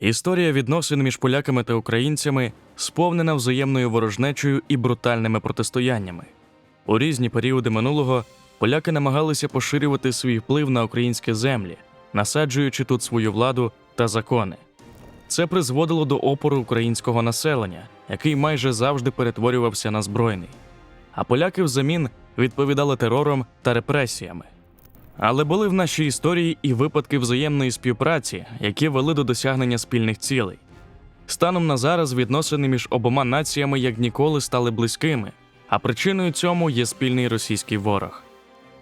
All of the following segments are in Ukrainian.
Історія відносин між поляками та українцями сповнена взаємною ворожнечою і брутальними протистояннями. У різні періоди минулого поляки намагалися поширювати свій вплив на українські землі, насаджуючи тут свою владу та закони. Це призводило до опору українського населення, який майже завжди перетворювався на збройний. А поляки взамін відповідали терором та репресіями. Але були в нашій історії і випадки взаємної співпраці, які вели до досягнення спільних цілей. Станом на зараз відносини між обома націями як ніколи стали близькими, а причиною цьому є спільний російський ворог.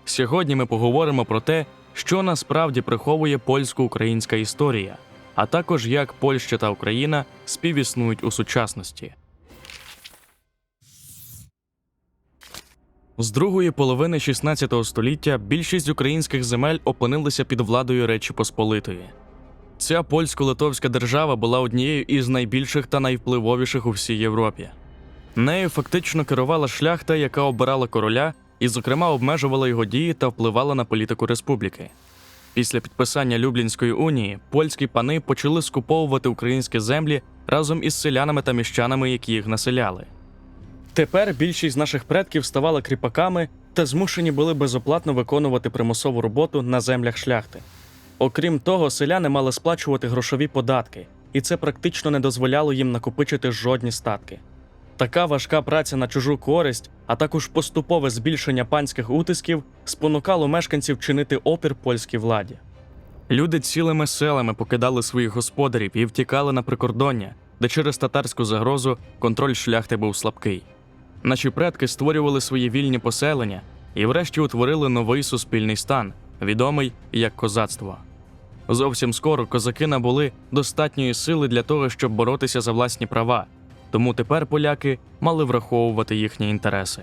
Сьогодні ми поговоримо про те, що насправді приховує польсько-українська історія, а також як Польща та Україна співіснують у сучасності. З другої половини 16 століття більшість українських земель опинилися під владою Речі Посполитої. Ця польсько-литовська держава була однією із найбільших та найвпливовіших у всій Європі. Нею фактично керувала шляхта, яка обирала короля і, зокрема, обмежувала його дії та впливала на політику республіки. Після підписання Люблінської унії польські пани почали скуповувати українські землі разом із селянами та міщанами, які їх населяли. Тепер більшість наших предків ставали кріпаками та змушені були безоплатно виконувати примусову роботу на землях шляхти. Окрім того, селяни мали сплачувати грошові податки, і це практично не дозволяло їм накопичити жодні статки. Така важка праця на чужу користь, а також поступове збільшення панських утисків спонукало мешканців чинити опір польській владі. Люди цілими селами покидали своїх господарів і втікали на прикордоння, де через татарську загрозу контроль шляхти був слабкий. Наші предки створювали свої вільні поселення і врешті утворили новий суспільний стан, відомий як козацтво. Зовсім скоро козаки набули достатньої сили для того, щоб боротися за власні права, тому тепер поляки мали враховувати їхні інтереси.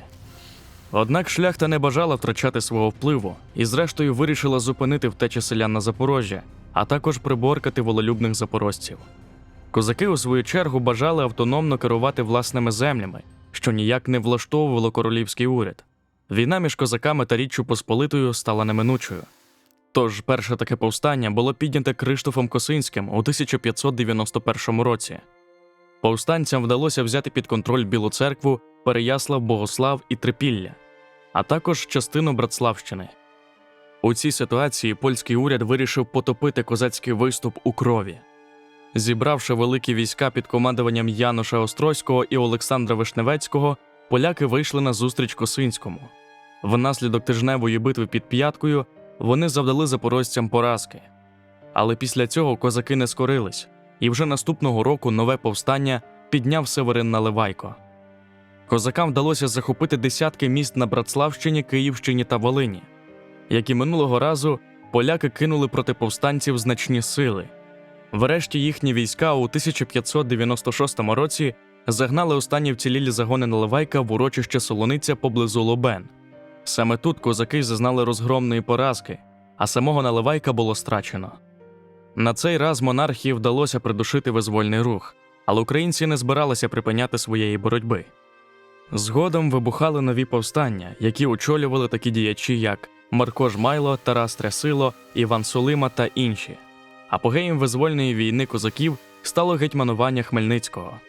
Однак шляхта не бажала втрачати свого впливу і, зрештою, вирішила зупинити втечі селян на Запорожжя, а також приборкати вололюбних запорожців. Козаки, у свою чергу, бажали автономно керувати власними землями, що ніяк не влаштовувало королівський уряд. Війна між козаками та Річчю Посполитою стала неминучою. Тож перше таке повстання було підняте Криштофом Косинським у 1591 році. Повстанцям вдалося взяти під контроль Білу церкву, Переяслав, Богослав і Трипілля, а також частину Братславщини. У цій ситуації польський уряд вирішив потопити козацький виступ у крові. Зібравши великі війська під командуванням Януша Острозького і Олександра Вишневецького, поляки вийшли на зустріч Косинському. Внаслідок тижневої битви під п'яткою вони завдали запорожцям поразки. Але після цього козаки не скорились, і вже наступного року нове повстання підняв Северин Наливайко. Козакам вдалося захопити десятки міст на Братславщині, Київщині та Волині. Як і минулого разу, поляки кинули проти повстанців значні сили. Врешті їхні війська у 1596 році загнали останні вцілілі загони Наливайка в урочище Солониця поблизу Лобен. Саме тут козаки зазнали розгромної поразки, а самого Наливайка було страчено. На цей раз монархії вдалося придушити визвольний рух, але українці не збиралися припиняти своєї боротьби. Згодом вибухали нові повстання, які очолювали такі діячі, як Марко Жмайло, Тарас Трясило, Іван Сулима та інші. Апогеєм визвольної війни козаків стало гетьманування Хмельницького.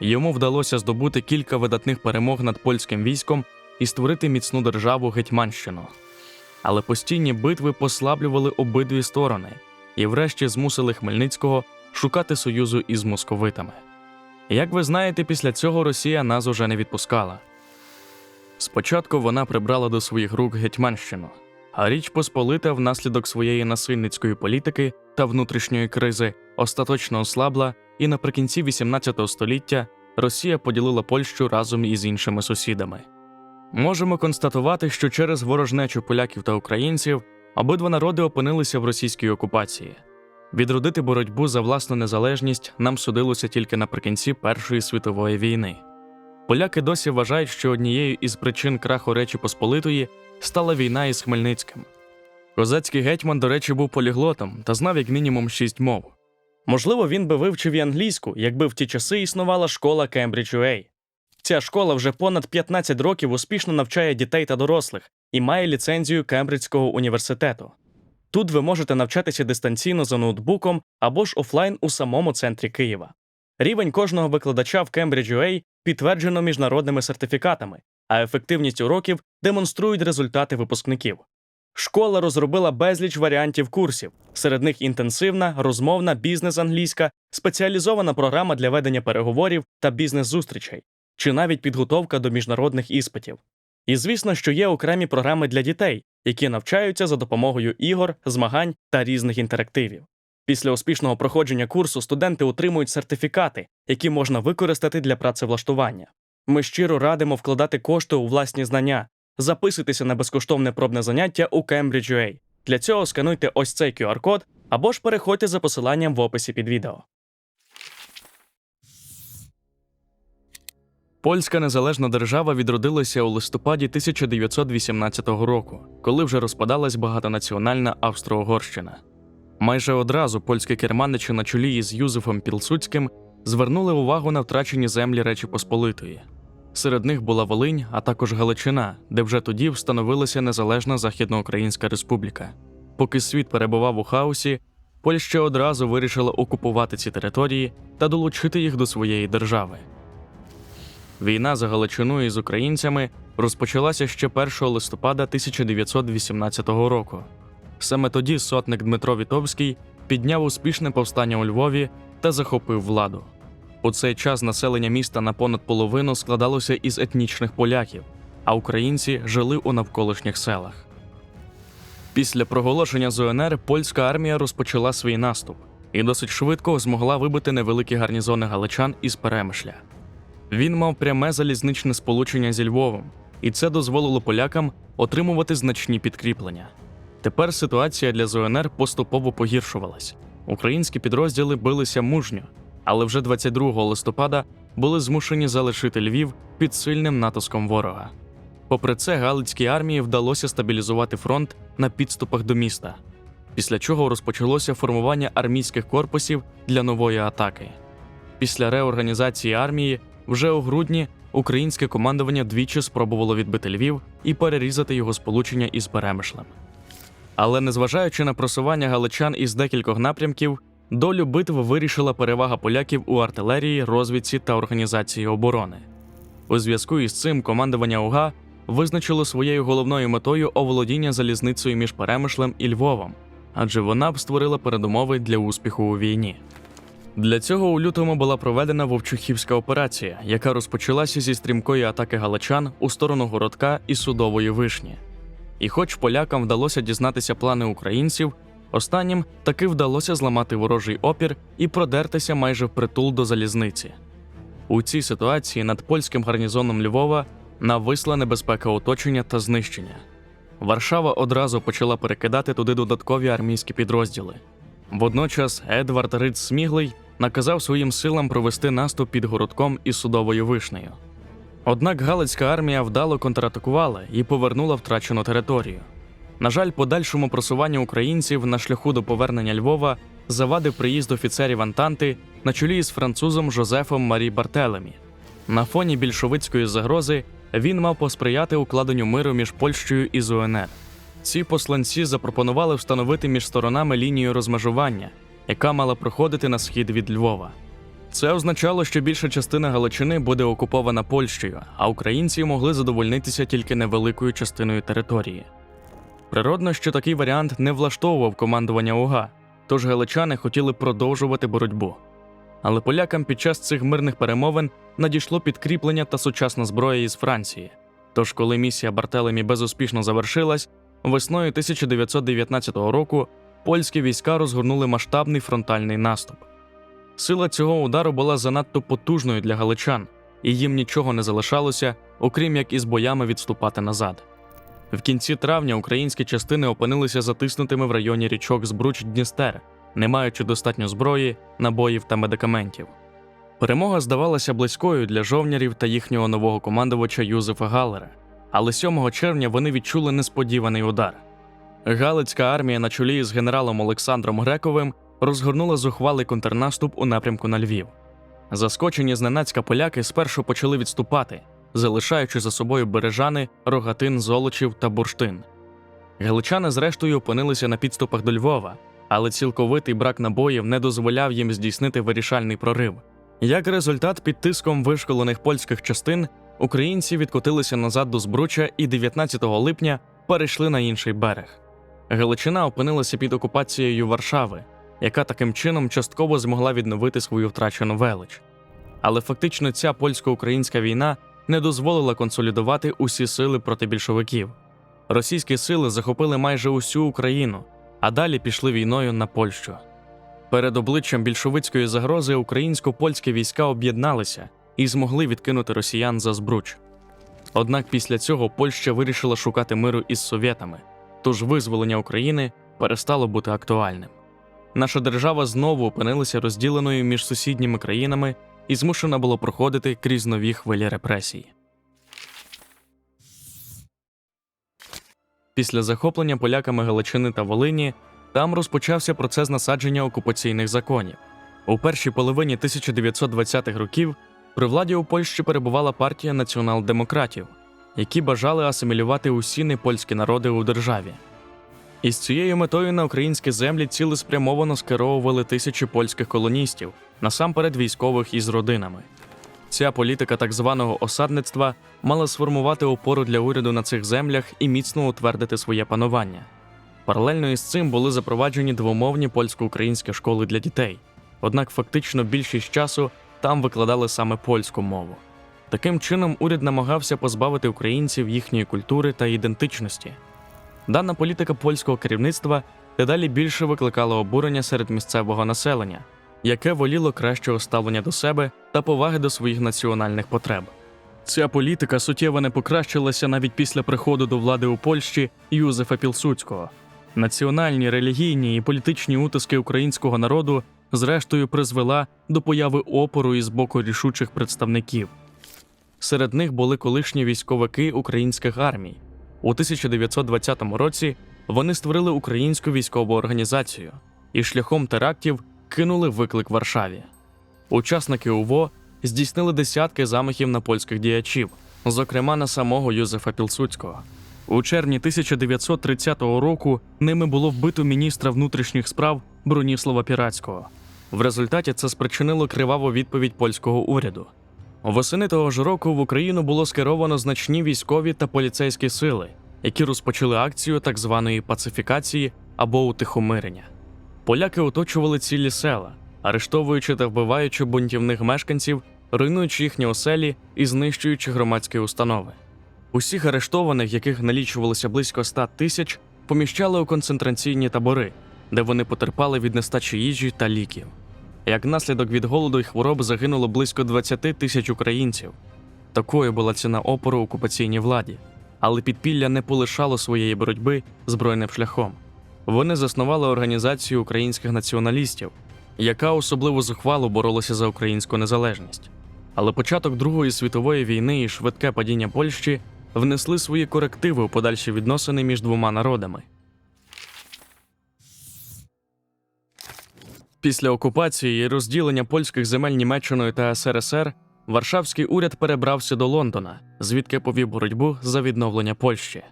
Йому вдалося здобути кілька видатних перемог над польським військом і створити міцну державу Гетьманщину. Але постійні битви послаблювали обидві сторони і, врешті, змусили Хмельницького шукати союзу із московитами. Як ви знаєте, після цього Росія нас уже не відпускала. Спочатку вона прибрала до своїх рук Гетьманщину, а Річ Посполита внаслідок своєї насильницької політики та внутрішньої кризи остаточно ослабла, і наприкінці XVIII століття Росія поділила Польщу разом із іншими сусідами. Можемо констатувати, що через ворожнечу поляків та українців обидва народи опинилися в російській окупації. Відродити боротьбу за власну незалежність нам судилося тільки наприкінці Першої світової війни. Поляки досі вважають, що однією із причин краху Речі Посполитої стала війна із Хмельницьким. Козацький гетьман, до речі, був поліглотом та знав як мінімум шість мов. Можливо, він би вивчив і англійську, якби в ті часи існувала школа Кембридж UA. Ця школа вже понад 15 років успішно навчає дітей та дорослих і має ліцензію Кембриджського університету. Тут ви можете навчатися дистанційно за ноутбуком або ж офлайн у самому центрі Києва. Рівень кожного викладача в Cambridge UA підтверджено міжнародними сертифікатами, а ефективність уроків демонструють результати випускників. Школа розробила безліч варіантів курсів. Серед них інтенсивна, розмовна, бізнес-англійська, спеціалізована програма для ведення переговорів та бізнес-зустрічей, чи навіть підготовка до міжнародних іспитів. І звісно, що є окремі програми для дітей, які навчаються за допомогою ігор, змагань та різних інтерактивів. Після успішного проходження курсу студенти отримують сертифікати, які можна використати для працевлаштування. Ми щиро радимо вкладати кошти у власні знання, записуйтеся на безкоштовне пробне заняття у Cambridge UA. Для цього скануйте ось цей QR-код або ж переходьте за посиланням в описі під відео. Польська незалежна держава відродилася у листопаді 1918 року, коли вже розпадалась багатонаціональна Австро-Угорщина. Майже одразу польське керманичі на чолі із Юзефом Пілсуцьким звернули увагу на втрачені землі Речі Посполитої. Серед них була Волинь, а також Галичина, де вже тоді встановилася незалежна Західноукраїнська Республіка. Поки світ перебував у хаосі, Польща одразу вирішила окупувати ці території та долучити їх до своєї держави. Війна за Галичину із українцями розпочалася ще 1 листопада 1918 року. Саме тоді сотник Дмитро Вітовський підняв успішне повстання у Львові та захопив владу. У цей час населення міста на понад половину складалося із етнічних поляків, а українці жили у навколишніх селах. Після проголошення ЗУНР польська армія розпочала свій наступ і досить швидко змогла вибити невеликі гарнізони галичан із перемишля. Він мав пряме залізничне сполучення зі Львовом, і це дозволило полякам отримувати значні підкріплення. Тепер ситуація для ЗУНР поступово погіршувалась. Українські підрозділи билися мужньо, але вже 22 листопада були змушені залишити Львів під сильним натиском ворога. Попри це, Галицькій армії вдалося стабілізувати фронт на підступах до міста, після чого розпочалося формування армійських корпусів для нової атаки. Після реорганізації армії вже у грудні українське командування двічі спробувало відбити Львів і перерізати його сполучення із Перемишлем. Але незважаючи на просування галичан із декількох напрямків, долю битв вирішила перевага поляків у артилерії, розвідці та організації оборони. У зв'язку із цим командування УГА визначило своєю головною метою оволодіння залізницею між Перемишлем і Львовом, адже вона б створила передумови для успіху у війні. Для цього у лютому була проведена Вовчухівська операція, яка розпочалася зі стрімкої атаки галичан у сторону городка і судової вишні. І хоч полякам вдалося дізнатися плани українців, останнім таки вдалося зламати ворожий опір і продертися майже впритул до залізниці. У цій ситуації над польським гарнізоном Львова нависла небезпека оточення та знищення. Варшава одразу почала перекидати туди додаткові армійські підрозділи. Водночас Едвард Риц Сміглий наказав своїм силам провести наступ під городком і судовою вишнею. Однак Галицька армія вдало контратакувала і повернула втрачену територію. На жаль, подальшому просуванню українців на шляху до повернення Львова завадив приїзд офіцерів Антанти на чолі із французом Жозефом Марі Бартелемі. На фоні більшовицької загрози він мав посприяти укладенню миру між Польщею і ЗУНР. Ці посланці запропонували встановити між сторонами лінію розмежування, яка мала проходити на схід від Львова. Це означало, що більша частина Галичини буде окупована Польщею, а українці могли задовольнитися тільки невеликою частиною території. Природно, що такий варіант не влаштовував командування УГА, тож галичани хотіли продовжувати боротьбу. Але полякам під час цих мирних перемовин надійшло підкріплення та сучасна зброя із Франції. Тож, коли місія Бартелемі безуспішно завершилась, весною 1919 року польські війська розгорнули масштабний фронтальний наступ. Сила цього удару була занадто потужною для галичан, і їм нічого не залишалося, окрім як із боями відступати назад. В кінці травня українські частини опинилися затиснутими в районі річок Збруч Дністер, не маючи достатньо зброї, набоїв та медикаментів. Перемога здавалася близькою для жовнярів та їхнього нового командувача Юзефа Галлера, але 7 червня вони відчули несподіваний удар. Галицька армія на чолі з генералом Олександром Грековим розгорнула зухвалий контрнаступ у напрямку на Львів. Заскочені зненацька поляки спершу почали відступати, залишаючи за собою бережани, рогатин, золочів та бурштин. Галичани, зрештою, опинилися на підступах до Львова, але цілковитий брак набоїв не дозволяв їм здійснити вирішальний прорив. Як результат, під тиском вишколених польських частин українці відкотилися назад до Збруча і 19 липня перейшли на інший берег. Галичина опинилася під окупацією Варшави, яка таким чином частково змогла відновити свою втрачену велич. Але фактично ця польсько-українська війна не дозволила консолідувати усі сили проти більшовиків. Російські сили захопили майже усю Україну, а далі пішли війною на Польщу. Перед обличчям більшовицької загрози українсько-польські війська об'єдналися і змогли відкинути росіян за збруч. Однак після цього Польща вирішила шукати миру із совєтами, тож визволення України перестало бути актуальним. Наша держава знову опинилася розділеною між сусідніми країнами і змушена була проходити крізь нові хвилі репресій. Після захоплення поляками Галичини та Волині там розпочався процес насадження окупаційних законів. У першій половині 1920-х років при владі у Польщі перебувала партія націонал-демократів, які бажали асимілювати усі непольські народи у державі. Із цією метою на українські землі цілеспрямовано скеровували тисячі польських колоністів, насамперед військових із родинами. Ця політика так званого осадництва мала сформувати опору для уряду на цих землях і міцно утвердити своє панування. Паралельно із цим були запроваджені двомовні польсько-українські школи для дітей, однак фактично більшість часу там викладали саме польську мову. Таким чином, уряд намагався позбавити українців їхньої культури та ідентичності. Дана політика польського керівництва дедалі більше викликала обурення серед місцевого населення, яке воліло кращого ставлення до себе та поваги до своїх національних потреб. Ця політика суттєво не покращилася навіть після приходу до влади у Польщі Юзефа Пілсуцького. Національні, релігійні і політичні утиски українського народу зрештою призвела до появи опору із боку рішучих представників. Серед них були колишні військовики українських армій. У 1920 році вони створили українську військову організацію і шляхом терактів кинули виклик Варшаві. Учасники УВО здійснили десятки замахів на польських діячів, зокрема на самого Юзефа Пілсуцького. У червні 1930 року ними було вбито міністра внутрішніх справ Броніслава Піратського. В результаті це спричинило криваву відповідь польського уряду. Восени того ж року в Україну було скеровано значні військові та поліцейські сили, які розпочали акцію так званої пацифікації або утихомирення. Поляки оточували цілі села, арештовуючи та вбиваючи бунтівних мешканців, руйнуючи їхні оселі і знищуючи громадські установи. Усіх арештованих, яких налічувалося близько 100 тисяч, поміщали у концентраційні табори, де вони потерпали від нестачі їжі та ліків. Як наслідок від голоду й хвороб загинуло близько 20 тисяч українців. Такою була ціна опору окупаційній владі, але підпілля не полишало своєї боротьби збройним шляхом. Вони заснували організацію українських націоналістів, яка особливо зухвало боролася за українську незалежність. Але початок Другої світової війни і швидке падіння Польщі внесли свої корективи у подальші відносини між двома народами. Після окупації і розділення польських земель Німеччиною та СРСР Варшавський уряд перебрався до Лондона, звідки повів боротьбу за відновлення Польщі.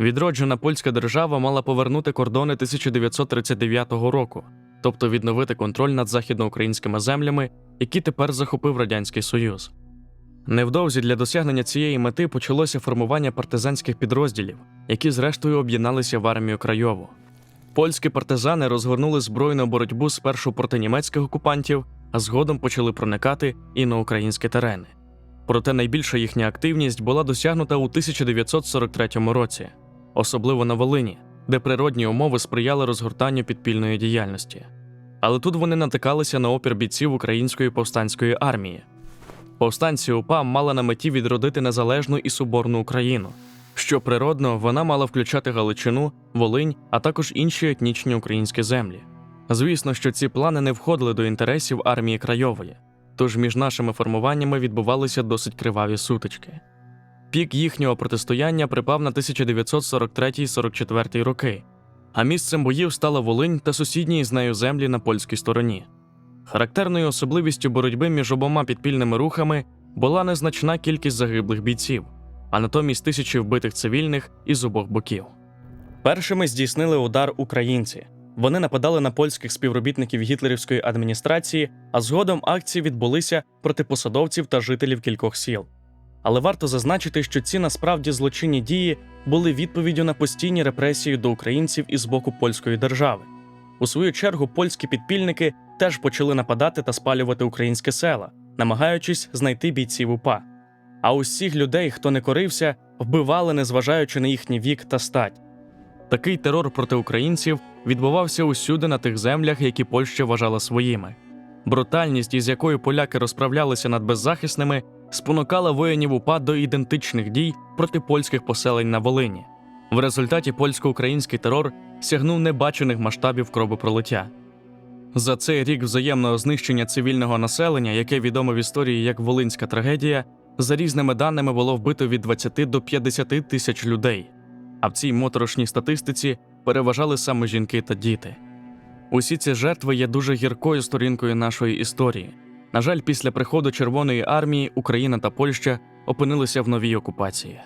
Відроджена польська держава мала повернути кордони 1939 року, тобто відновити контроль над західноукраїнськими землями, які тепер захопив Радянський Союз. Невдовзі для досягнення цієї мети почалося формування партизанських підрозділів, які зрештою об'єдналися в армію Крайову. Польські партизани розгорнули збройну боротьбу спершу проти німецьких окупантів, а згодом почали проникати і на українські терени. Проте найбільша їхня активність була досягнута у 1943 році, особливо на Волині, де природні умови сприяли розгортанню підпільної діяльності. Але тут вони натикалися на опір бійців української повстанської армії. Повстанці УПА мали на меті відродити незалежну і соборну Україну. Що природно, вона мала включати Галичину, Волинь, а також інші етнічні українські землі. Звісно, що ці плани не входили до інтересів армії Крайової, тож між нашими формуваннями відбувалися досить криваві сутички. Пік їхнього протистояння припав на 1943-44 роки, а місцем боїв стала Волинь та сусідні з нею землі на польській стороні. Характерною особливістю боротьби між обома підпільними рухами була незначна кількість загиблих бійців, а натомість тисячі вбитих цивільних із обох боків. Першими здійснили удар українці. Вони нападали на польських співробітників гітлерівської адміністрації, а згодом акції відбулися проти посадовців та жителів кількох сіл. Але варто зазначити, що ці насправді злочинні дії були відповіддю на постійні репресії до українців із боку польської держави. У свою чергу польські підпільники теж почали нападати та спалювати українські села, намагаючись знайти бійців УПА. А усіх людей, хто не корився, вбивали, незважаючи на їхній вік та стать. Такий терор проти українців відбувався усюди на тих землях, які Польща вважала своїми. Брутальність, із якою поляки розправлялися над беззахисними, спонукала воїнів УПА до ідентичних дій проти польських поселень на Волині. В результаті польсько-український терор сягнув небачених масштабів кровопролиття. За цей рік взаємного знищення цивільного населення, яке відомо в історії як Волинська трагедія, за різними даними було вбито від 20 до 50 тисяч людей. А в цій моторошній статистиці переважали саме жінки та діти. Усі ці жертви є дуже гіркою сторінкою нашої історії. На жаль, після приходу Червоної армії Україна та Польща опинилися в новій окупації.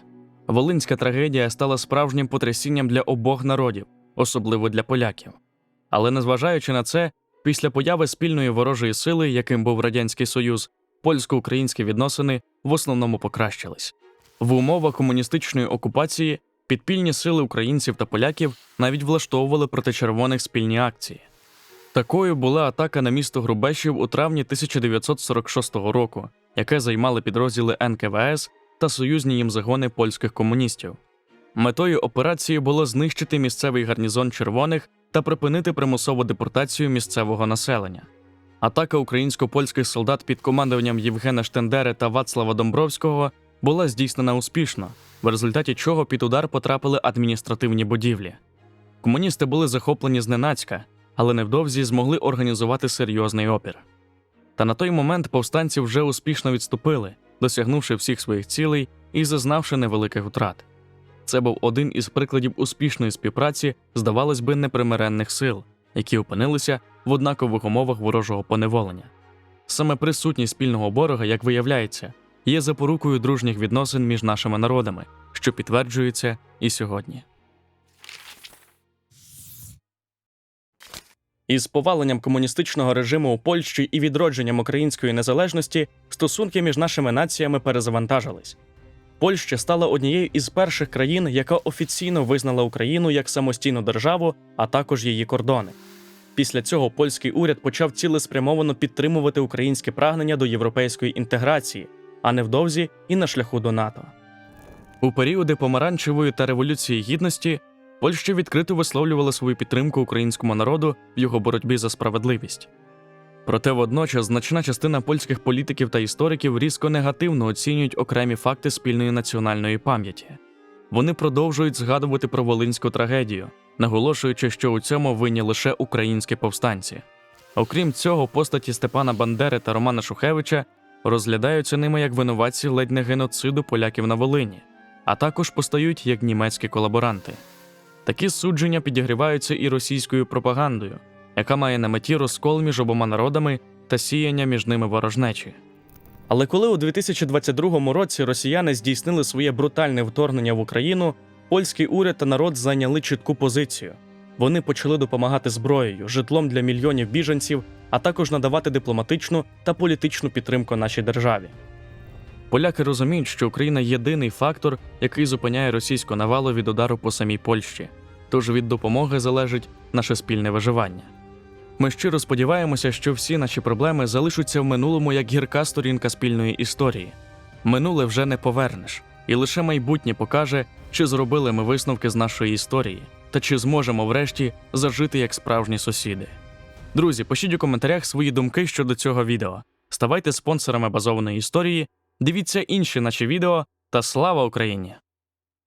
Волинська трагедія стала справжнім потрясінням для обох народів, особливо для поляків. Але незважаючи на це, після появи спільної ворожої сили, яким був Радянський Союз, польсько-українські відносини в основному покращились. В умовах комуністичної окупації підпільні сили українців та поляків навіть влаштовували проти червоних спільні акції. Такою була атака на місто Грубешів у травні 1946 року, яке займали підрозділи НКВС та союзні їм загони польських комуністів. Метою операції було знищити місцевий гарнізон червоних та припинити примусову депортацію місцевого населення. Атака українсько-польських солдат під командуванням Євгена Штендери та Вацлава Домбровського була здійснена успішно, в результаті чого під удар потрапили адміністративні будівлі. Комуністи були захоплені зненацька, але невдовзі змогли організувати серйозний опір. Та на той момент повстанці вже успішно відступили, досягнувши всіх своїх цілей і зазнавши невеликих втрат. Це був один із прикладів успішної співпраці, здавалось би, непримиренних сил, які опинилися в однакових умовах ворожого поневолення. Саме присутність спільного ворога, як виявляється, є запорукою дружніх відносин між нашими народами, що підтверджується і сьогодні. Із поваленням комуністичного режиму у Польщі і відродженням української незалежності стосунки між нашими націями перезавантажились. Польща стала однією із перших країн, яка офіційно визнала Україну як самостійну державу, а також її кордони. Після цього польський уряд почав цілеспрямовано підтримувати українське прагнення до європейської інтеграції, а невдовзі і на шляху до НАТО. У періоди помаранчевої та революції гідності Польща відкрито висловлювала свою підтримку українському народу в його боротьбі за справедливість. Проте водночас значна частина польських політиків та істориків різко негативно оцінюють окремі факти спільної національної пам'яті. Вони продовжують згадувати про волинську трагедію, наголошуючи, що у цьому винні лише українські повстанці. Окрім цього, постаті Степана Бандери та Романа Шухевича розглядаються ними як винуватці ледь не геноциду поляків на Волині, а також постають як німецькі колаборанти. Такі судження підігріваються і російською пропагандою, яка має на меті розкол між обома народами та сіяння між ними ворожнечі. Але коли у 2022 році росіяни здійснили своє брутальне вторгнення в Україну, польський уряд та народ зайняли чітку позицію. Вони почали допомагати зброєю, житлом для мільйонів біженців, а також надавати дипломатичну та політичну підтримку нашій державі. Поляки розуміють, що Україна єдиний фактор, який зупиняє російську навалу від удару по самій Польщі, тож від допомоги залежить наше спільне виживання. Ми щиро сподіваємося, що всі наші проблеми залишаться в минулому як гірка сторінка спільної історії. Минуле вже не повернеш, і лише майбутнє покаже, чи зробили ми висновки з нашої історії, та чи зможемо врешті зажити як справжні сусіди. Друзі, пишіть у коментарях свої думки щодо цього відео. Ставайте спонсорами базованої історії, дивіться інші наші відео та слава Україні!